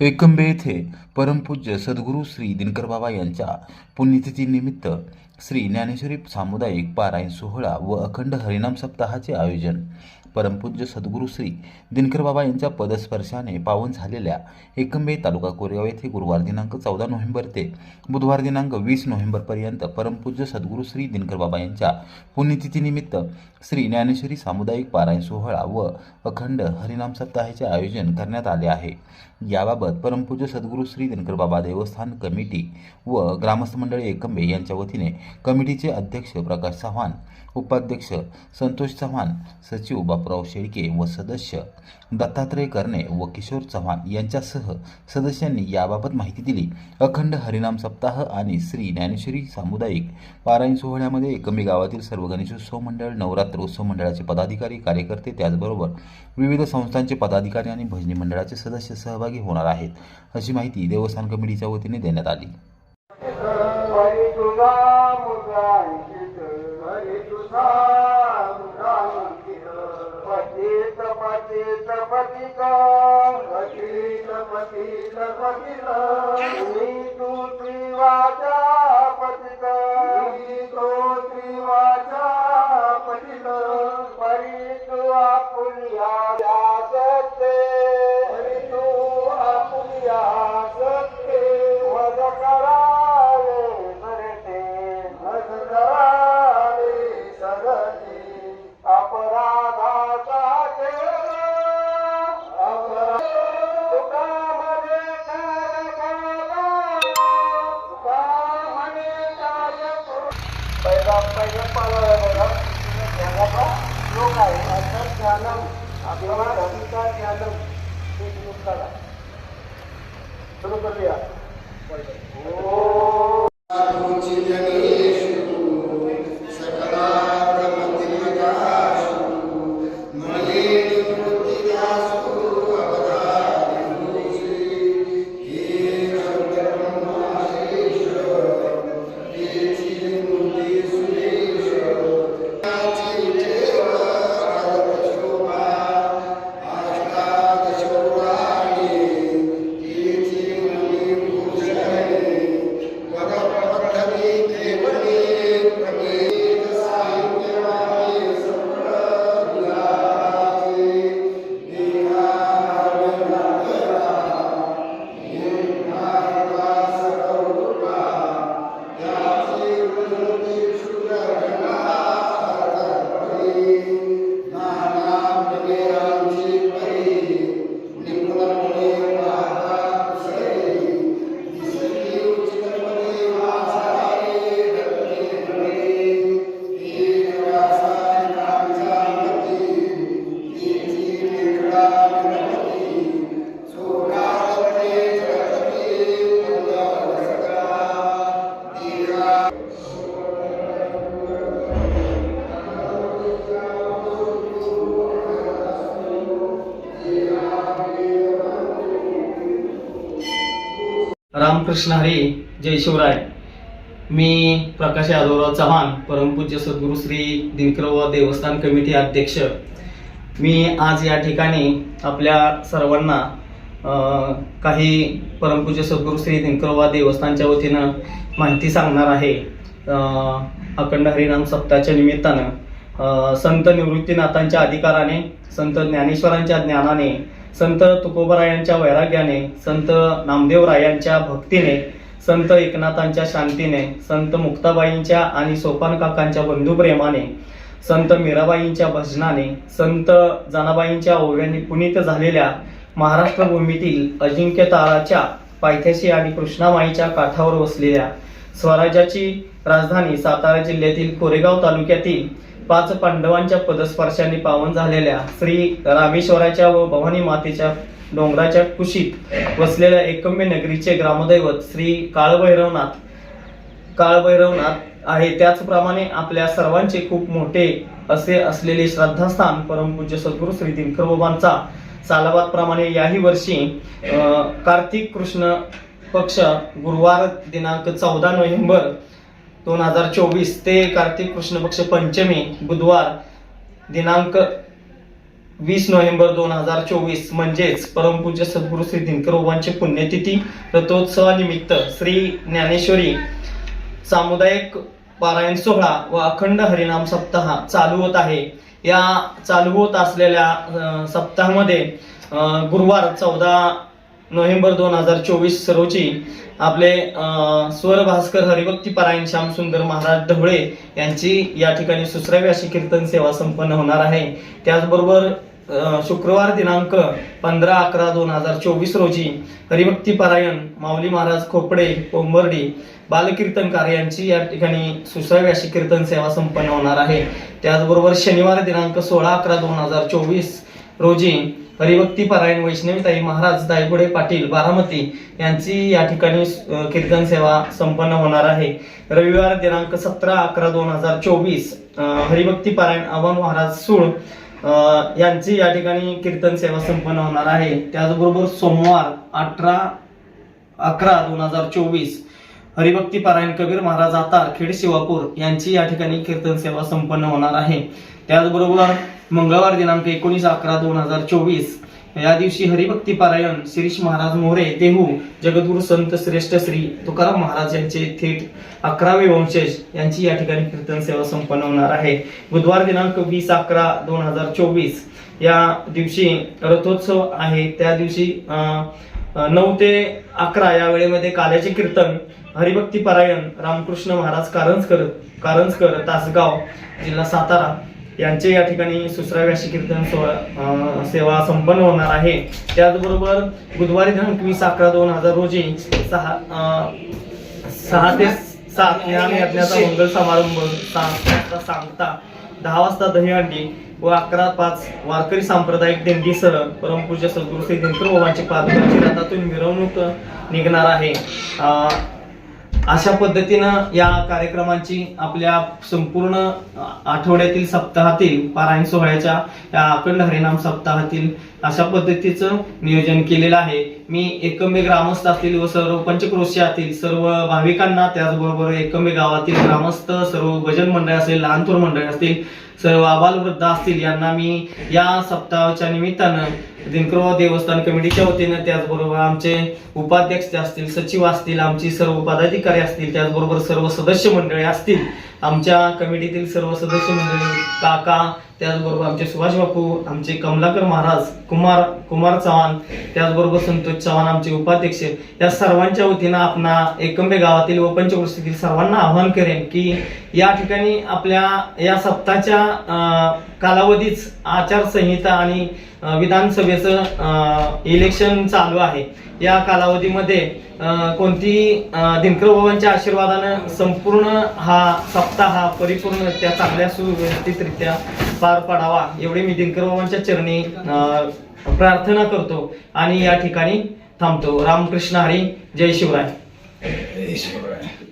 एकंबे येथे परमपूज्य सद्गुरू श्री दिनकर बाबा यांच्या पुण्यतिथीनिमित्त श्री ज्ञानेश्वरी सामुदायिक पारायण सोहळा व अखंड हरिनाम सप्ताहाचे आयोजन. परमपूज्य सद्गुरू श्री दिनकर बाबा यांच्या पदस्पर्शाने पावन झालेल्या एकंबे तालुका कोरेगाव येथे गुरुवार दिनांक चौदा नोव्हेंबर ते बुधवार दिनांक वीस नोव्हेंबरपर्यंत परमपूज्य सद्गुरू श्री दिनकर बाबा यांच्या पुण्यतिथीनिमित्त श्री ज्ञानेश्वरी सामुदायिक पारायण सोहळा व अखंड हरिनाम सप्ताहाचे आयोजन करण्यात आले आहे. याबाबत परमपूज्य सद्गुरू श्री दिनकरबाबा देवस्थान कमिटी व ग्रामस्थ मंडळी एकंबे यांच्या वतीने कमिटीचे अध्यक्ष प्रकाश चव्हाण उपाध्यक्ष संतोष चव्हाण सचिव बापराव शेळके व सदस्य दत्तात्रय कर्णे व किशोर चव्हाण यांच्यासह सदस्यांनी याबाबत माहिती दिली. अखंड हरिनाम सप्ताह आणि श्री ज्ञानेश्वरी सामुदायिक पारायण सोहळ्यामध्ये एकंबे गावातील सर्व गणेशोत्सव मंडळ नवरात्र उत्सव मंडळाचे पदाधिकारी कार्यकर्ते त्याचबरोबर विविध संस्थांचे पदाधिकारी आणि भजनी मंडळाचे सदस्य सहभागी होणार आहेत अशी माहिती देवस्थान कमिटीच्या वतीने देण्यात आली. पहिला पहिला पाला आहे बघा. ज्ञानाचा श्लोक आहे. अर्थात ज्ञानम आपल्याला रविका ज्ञानम हे श्लोक काढा. सुरू करूया. रामकृष्ण हरी जय शिवराय. मी प्रकाश यादवराव चव्हाण परमपूज्य सद्गुरू श्री दिनकरवा देवस्थान कमिटी अध्यक्ष. मी आज या ठिकाणी आपल्या सर्वांना काही परमपूज्य सद्गुरू श्री दिनकरवा देवस्थानच्या वतीनं माहिती सांगणार आहे. अखंड हरिनाम सप्ताहाच्या निमित्तानं संत निवृत्तीनाथांच्या अधिकाराने संत ज्ञानेश्वरांच्या ज्ञानाने संत तुकोबरायांच्या वैराग्याने संत नामदेवरायांच्या भक्तीने संत एकनाथांच्या शांतीने संत मुक्ताबाईंच्या आणि सोपान काकांच्या बंधुप्रेमाने संत मीराबाईंच्या भजनाने संत जनाबाईंच्या ओव्याने पुनीत झालेल्या महाराष्ट्र भूमीतील अजिंक्य ताराच्या पायथ्याशी आणि कृष्णामाईच्या काठावर वसलेल्या स्वराज्याची राजधानी सातारा जिल्ह्यातील कोरेगाव तालुक्यातील पाच पांडवांच्या पदस्पर्शाने पावन झालेल्या श्री रामेश्वराच्या व भवानी मातेच्या डोंगराच्या कुशीत वसलेल्या एकम्य नगरीचे ग्रामदैवत श्री काळभैरवनाथ काळभैरवनाथ आहे. त्याचप्रमाणे आपल्या सर्वांचे खूप मोठे असे असलेले श्रद्धास्थान परमपूज्य सद्गुरू श्री दिनकरबाबांचा सालाबाद प्रमाणे याही वर्षी कार्तिक कृष्ण पक्ष गुरुवार दिनांक चौदा नोव्हेंबर दोन हजार चोवीस ते कार्तिक कृष्ण पक्ष पंचमी बुधवार दिनांक वीस नोव्हेंबर दोन हजार चोवीस म्हणजेच परमपूज्य सद्गुरु श्री दिनकर बाबांची पुण्यतिथी रथोत्सवानिमित्त श्री ज्ञानेश्वरी सामुदायिक पारायण सोहळा व अखंड हरिनाम सप्ताह चालू होत आहे. या चालू होत असलेल्या सप्ताहामध्ये गुरुवार चौदा नोव्हेंबर दोन हजार चोवीस रोजी आपले स्वर भास्कर हरिभक्ती परायण श्याम सुंदर महाराज ढवळे यांची या ठिकाणी सुसरावी अशी कीर्तन सेवा संपन्न होणार आहे. त्याचबरोबर शुक्रवार दिनांक पंधरा अकरा दोन हजार चोवीस रोजी हरिभक्ती पारायण माऊली महाराज खोपडे पोंबर्डी बालकीर्तनकार यांची या ठिकाणी सुसरावी अशी कीर्तन सेवा संपन्न होणार आहे. त्याचबरोबर शनिवार दिनांक सोळा अकरा दोन हजार चोवीस रोजी हरिभक्तीपारायण वैष्णवीताई महाराज दायगुडे पाटील बारामती यांची या ठिकाणी कीर्तन सेवा संपन्न होणार आहे. रविवार दिनांक सतरा अकरा दोन हजार चोवीस हरिभक्ती पारायण महाराज सूळ यांची या ठिकाणी कीर्तन सेवा संपन्न होणार आहे. त्याचबरोबर सोमवार अठरा अकरा दोन हजार चोवीस हरिभक्तीपारायण कबीर महाराज आतार खेड शिवापूर यांची या ठिकाणी कीर्तन सेवा संपन्न होणार आहे. त्याचबरोबर मंगळवार दिनांक एकोणीस अकरा दोन हजार चोवीस. या दिवशी हरिभक्ती पारायण शिरीष महाराज मोरे देहू जगद्गुरु संत श्रेष्ठ श्री तुकाराम महाराज यांचे थेट अकरावे वंशज यांची या ठिकाणी कीर्तन सेवा संपन्न होणार आहे. बुधवार दिनांक वीस अकरा दोन हजार चोवीस. या दिवशी रथोत्सव आहे. त्या दिवशी नऊ ते अकरा या वेळेमध्ये काल्याचे कीर्तन हरिभक्ती पारायण रामकृष्ण महाराज कारंजकर कारंजकर तासगाव जिल्हा सातारा यांचे या ठिकाणी सुसरावी कीर्तन सोहळा सेवा संपन्न होणार आहे. त्याचबरोबर बुधवारी दिनांक वीस अकरा दोन हजार रोजी सहा सहा ते सात ज्ञान यज्ञाचा मंगल समारंभ सांगता दहा वाजता दहीहंडी व अकरा पाच वारकरी सांप्रदायिक दिंडीसह परमपूज्य सद्गुरू श्री दिनकर बाबांची पादुकांची रथातून मिरवणूक निघणार आहे. अशा पद्धतीनं या कार्यक्रमांची आपल्या संपूर्ण आठवड्यातील सप्ताहातील पारायण सोहळ्याच्या या अखंड हरिनाम सप्ताहातील अशा पद्धतीचं नियोजन केलेलं आहे. मी एकमे ग्रामस्थ असतील व सर्व पंचक्रोशीयातील सर्व भाविकांना त्याचबरोबर एकमे गावातील ग्रामस्थ सर्व भजन मंडळ असेल लहान थोर मंडळ असतील सर्व आबालवृद्ध असतील यांना मी या सप्ताहाच्या निमित्तानं दिनकरवा देवस्थान कमिटीच्या वतीनं त्याचबरोबर आमचे उपाध्यक्ष असतील सचिव असतील आमची सर्व पदाधिकारी असतील त्याचबरोबर सर्व सदस्य मंडळी असतील आमच्या कमिटीतील सर्व सदस्य मंडळी काका त्याचबरोबर आमचे सुभाष बापू आमचे कमलाकर महाराज कुमार कुमार चव्हाण त्याचबरोबर संतोष चव्हाण आमचे उपाध्यक्ष या सर्वांच्या वतीनं आपणा एकंबे गावातील व पंचकृषीतील सर्वांना आवाहन करेन की या ठिकाणी आपल्या या सप्ताहाच्या कालावधीच आचारसंहिता आणि विधानसभेचं इलेक्शन चालू आहे. या कालावधीमध्ये कोणतीही कोणती दिनकर बाबांच्या आशीर्वादानं संपूर्ण हा सप्ताह परिपूर्ण त्या चांगल्या सुव्यवस्थितरित्या पार पडावा एवढी मी दिनकर बाबांच्या चरणी अं, प्रार्थना करतो आणि या ठिकाणी थांबतो. रामकृष्ण हरी जय शिवराय.